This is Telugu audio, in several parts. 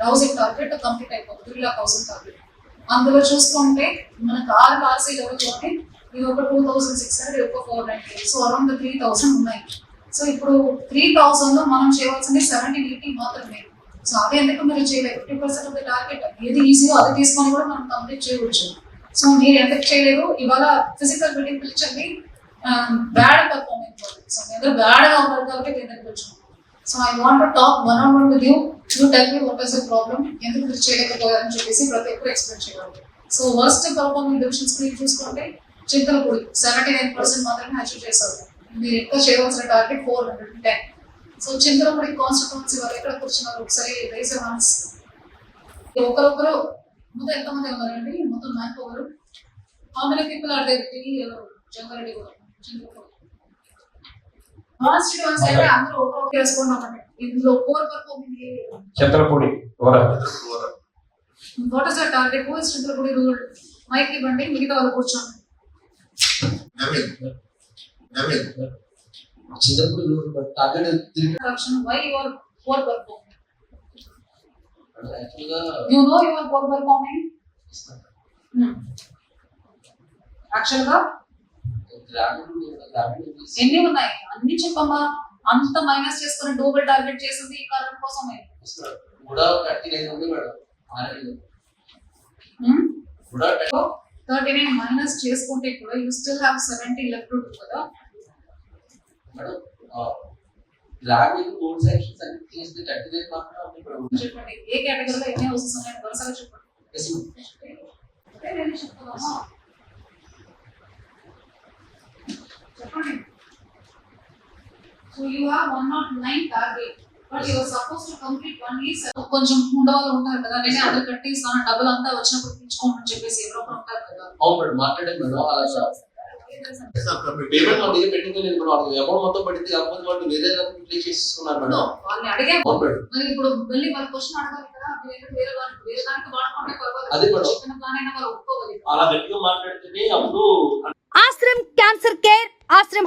థౌసండ్ టార్గెట్ అందులో చూసుకుంటే మనకు ఆరు పాలసీ జరుగుతుంది ఇది ఒక టూ థౌసండ్ సిక్స్ హండ్రెడ్ ఒక four ninety so around three thousand ఉన్నాయి. సో ఇప్పుడు త్రీ థౌసండ్లో మనం చేయవలసింది సెవెంటీన్ ఎయిటీ మాత్రమే. సో అదే ఎందుకు మీరు చేయలేదు? Fifty percent of the target ఏది ఈజీగా అది తీసుకొని కూడా మనం కంప్లీట్ చేయవచ్చు. సో మీరు ఎందుకు చేయలేదు? ఇవాళ ఫిజికల్ బిల్డింగ్ పిలిచండి బ్యాడ్ పర్ఫార్మెన్స్ సో మీ దగ్గర బ్యాడ్ ఉన్నారు కాబట్టి మీ దగ్గరకు so I want talk one on one with you చూడటానికి వాట్ ఇస్ ద ప్రాబ్లమ్ ఎందుకు మీరు చేయలేకపోయారని చెప్పేసి ప్రతి ఒక్కరు ఎక్స్ప్లెయిన్ చేయాలి so worst performing division screen చూసుకుంటే చింతలపూడి సెవెంటీ నైన్ పర్సెంట్ మాత్రమే అచీవ్ చేశారు. మీరు ఇంకా చేయవలసిన target four hundred ten so Chintalapudi constituency వాళ్ళు ఎక్కడ కూర్చున్నారు? ఒకసారి రైస్ హాన్స్ ఒకరొకరు మొత్తం ఎంతమంది ఉన్నారండి? మొత్తం man power how many people are there Jangareddy కూడా. చింతలపూడి. కాన్స్టిట్యున్సీ అంటే అందరూ ఒకరొకరు రెస్పాండ్ అవ్వండి ఇందులో core performing Chandrapudi Vora what is the target who is Chintalapudi rule mike ఇవ్వండి మిగతా వాళ్ళు కూర్చోండి నవీన్ నవీన్ చింతపూడి టార్గెట్ తిరిగి corruption why you are poor performing యాక్చువల్గా you know you are poor performing hmm. Actual గా గ్రామీణ గ్రామీణ ఎన్ని ఉన్నాయి? అన్ని చెప్పమ్మా. అంత మైనస్ చేసుకుని డూబుల్ టార్గెట్ చేసింది ఈ కారణం కోసమే. థర్టీ నైన్ మైనస్ చేసుకుంటే కూడా you still have seventy left కదా? మేడం గ్రామీణ కోడ్ సెక్షన్స్ అన్ని చేస్తే థర్టీ నైన్ మాత్రం ఉంది మేడం. చెప్పండి. ఏ కేటగిరీలో ఎన్ని హౌసెస్ ఉన్నాయని వరుసగా చెప్పండి Yes, ma'am. అదే నేను చెప్తున్నామా చెప్పండి so you not nine target but you suppose to complete one week కొంచెం ఉండవాళ్ళు ఉంటారు కదా నేను అందరు కట్టేస్తాను డబ్బులు అంతా వచ్చినప్పుడు తీసుకోమని చెప్పేసి ఎవరో ఒకరు ఉంటారు కదా. అవును మేడం మాట్లాడే మేడం అలా పేమెంట్ నేను మేడం అడుగు అమౌంట్ మొత్తం పడింది కాకపోతే వాళ్ళు వేరే ప్లే చేసుకున్నారు మేడం. వాళ్ళని మేడం. మరి ఇప్పుడు వెళ్ళి వాళ్ళ క్వశ్చన్ అడగాలి కదా వేరే వాళ్ళకి వేరే దానికి వాడుకుంటే అదే పర్వాలేదు మేడం. వాళ్ళు ఒప్పుకోవాలి. అలా గట్టిగా మాట్లాడితేనే అప్పుడు Ashram cancer care Ashram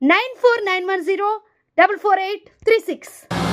94910